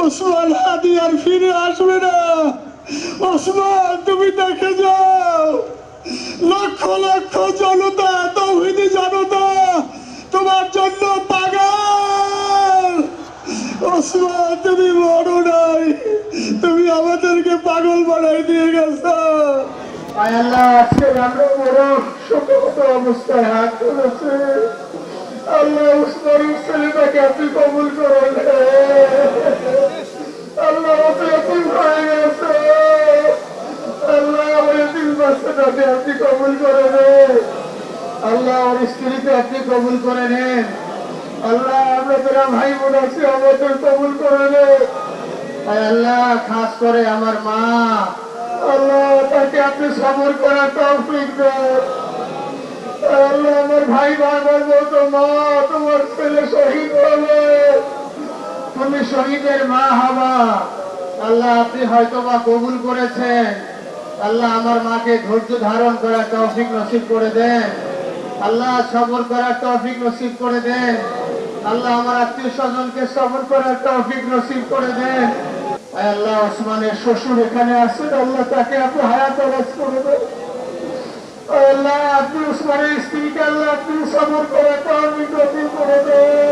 ওসমান হাদি আর ফিরে আসবে না। ওসমান, তুমি দেখে যাও। লক্ষ লক্ষ জনতা, তৌহিদি জনতা, তোমার জন্য পাগল। ওসমান, তুমি মরো নাই। তুমি আমাদেরকে পাগল বানাই দিয়ে গেছো। আল্লাহ, আজকে আমরা বড় শোকগত অবস্থায় হাত তুলেছে। আল্লাহ উসমানের ছেলেটাকে আপনি কবুল করেন আল্লাহ ওকে এতিম হয়ে গেছে আল্লাহ আমার এতিম বাচ্চাটাকে আপনি কবুল করে নেন। আল্লাহ ওর স্ত্রীকে আপনি কবুল করে নেন। আল্লাহ আমরা যারা ভাই বোন আছি, আমাদের কবুল করে নেন। আল্লাহ, খাস করে আমার মা। আল্লাহ তাকে আপনি সবর করার তৌফিক দেন। আল্লাহ আমার ভাই বারবার বলতো মা, তোমার ছেলে শহীদ হবে। তুমি শহীদের মা হবা। আল্লাহ, আপনি হয়তো বা কবুল করেছেন। আল্লাহ আমার মাকে ধৈর্য ধারণ করার তৌফিক নসিব করে দেন। আল্লাহ সবর করার তৌফিক নসিব করে দেন। আল্লাহ আমার আত্মীয় স্বজনকে সবর করার তৌফিক নসিব করে দেন। আল্লাহ ওসমানের শ্বশুর এখানে আছেন, আল্লাহ তাকে আপনি হায়াত আলাজ করে দেন। আল্লাহ আপনি ওসমানের স্ত্রীকে আল্লাহ আপনি সবর করার তৌফিক নসিব করে দেন।